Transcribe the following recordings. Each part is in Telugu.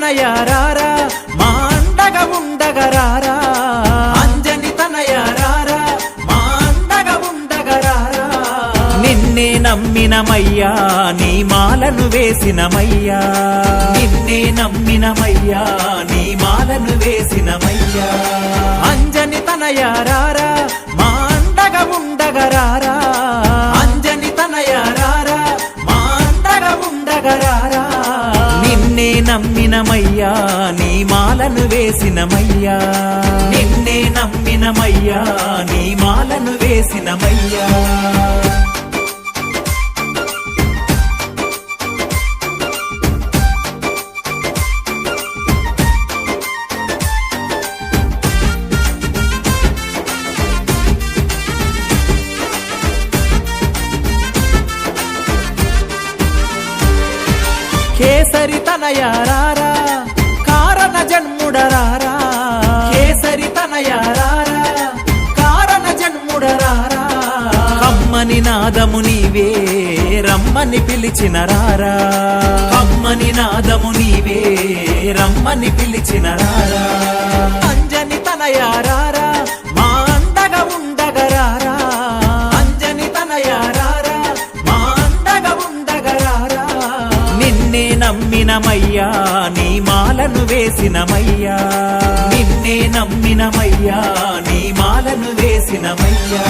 అంజని తనయారారా మా అండగా ఉండగరారా అంజని తనయారారా మా అండగా ఉండగరారా నిన్నే నమ్మినమయ్యా నీ మాలను వేసినమయ్యా. నిన్నే నమ్మినమయ్యా నీ మాలను వేసినమయ్యా. అంజని తనయారారా నమ్మినమయ్యా నీ మాలను వేసినమయ్యా. నిన్నే నమ్మినమయ్యా నీ మాలను వేసినమయ్యా. కేసరి తనయారారా కారణ జన్ముడరారా? కేసరి తనయారారా కారణ జన్ముడరారా? కమ్మని నాదము నీవే రమ్మని పిలిచిన రారా? కమ్మని నాదము నీవే రమ్మని పిలిచిన రారా? నీ మాలను వేసినమయ్యా. నిన్నే నమ్మినమయ్యా నీ మాలను వేసినమయ్యా.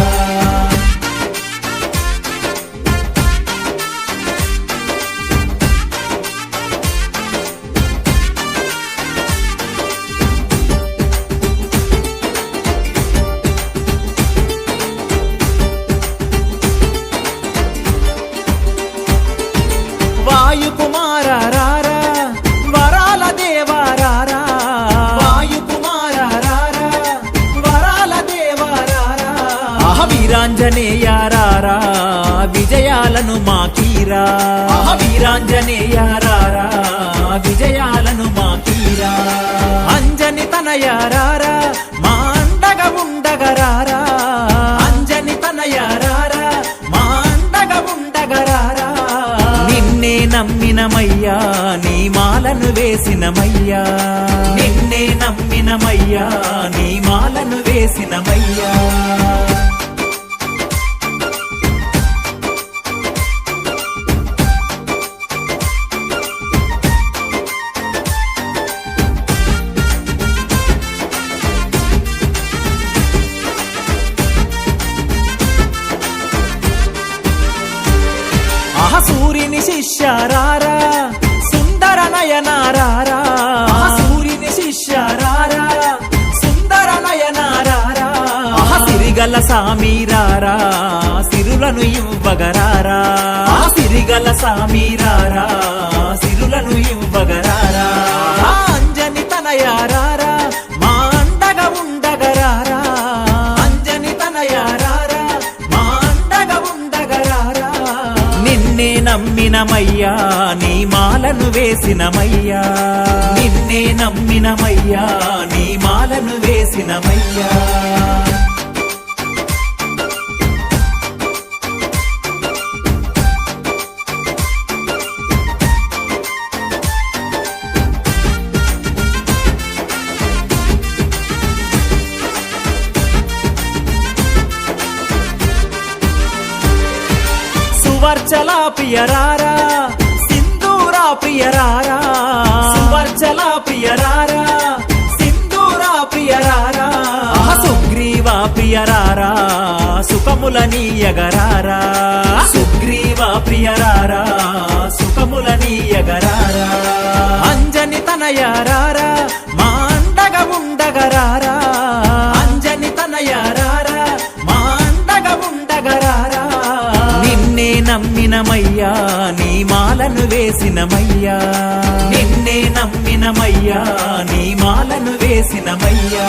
ఆహ వీరాంజనేయ రారా విజయాలను మాకీరా. ఆహ. వీరాంజనేయ రారా విజయాలను మాకీరా. అంజని తనయ రారా మా అండగా ఉండగరారా. అంజని తనయ రారా మా అండగా ఉండగరారా. నిన్నే నమ్మినమయ్యా నీ మాలను వేసినమయ్యా. నిన్నే నమ్మినమయ్యా నీ మాలను వేసినమయ్యా. సూర్యుని శిష్యారారా సుందర నయనారారా సూర్యుని శిష్యారారా సుందర నయనారారా సిరిగల సామీరారా సిరులను ఇవ్వగరారా. సిరిగల సామీరారా సిరులను ఇవ్వగరారా. అంజని తనయారారా నమ్మినమయ్యా నీ మాలను వేసినమయ్యా. నిన్నే నమ్మినమయ్యా నీ మాలను వేసినమయ్యా. సువర్చలా ప్రియరారా సింధూరా ప్రియరారా సువర్చలా ప్రియరారా సింధూరా ప్రియరారా సుగ్రీవా ప్రియరారా సుఖముల నీయగరారా సుగ్రీవా ప్రియరారా సుఖముల నీయగరారా అంజని తనయారారా మా అండగా ఉండగరారా నమ్మినమయ్యా నీ మాలను వేసినమయ్యా నిన్నే నమ్మినమయ్యా నీ మాలను వేసినమయ్యా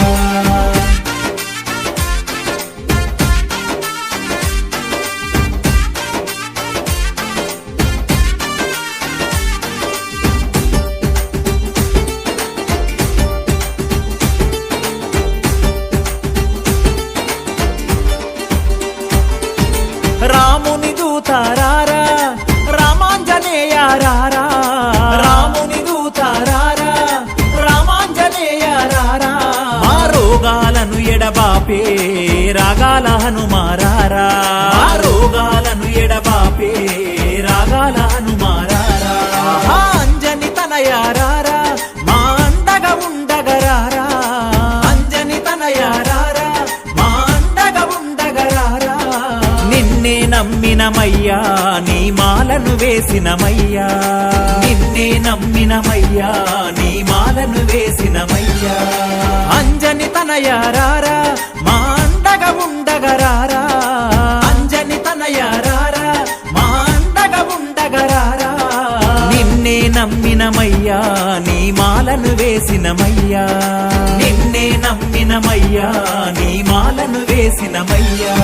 రాముని దూతారారా రాముని దూతారా ఎడబాపే రాగాల హనుమారారా. రోగాలను ఎడబాపే రాగాల హనుమారారా. అంజని తనయారారా మా అండగా ఉండగరారా. అంజని తనయారారా మా అండగా ఉండగరారా. నిన్నే నమ్మినమయ్యా నీ మాలను వేసినమయ్యా. నిన్నే నమ్మినమయ్యా నీ మాలను వేసినమయ్యా. అంజని తనయారారా ఉండగరారా? అంజని తనయారారా? మా అండగా ఉండగరారా? నిన్నే నమ్మినమయ్యా నీ మాలను వేసినమయ్యా. నిన్నే నమ్మినమయ్యా నీ మాలను వేసినమయ్యా.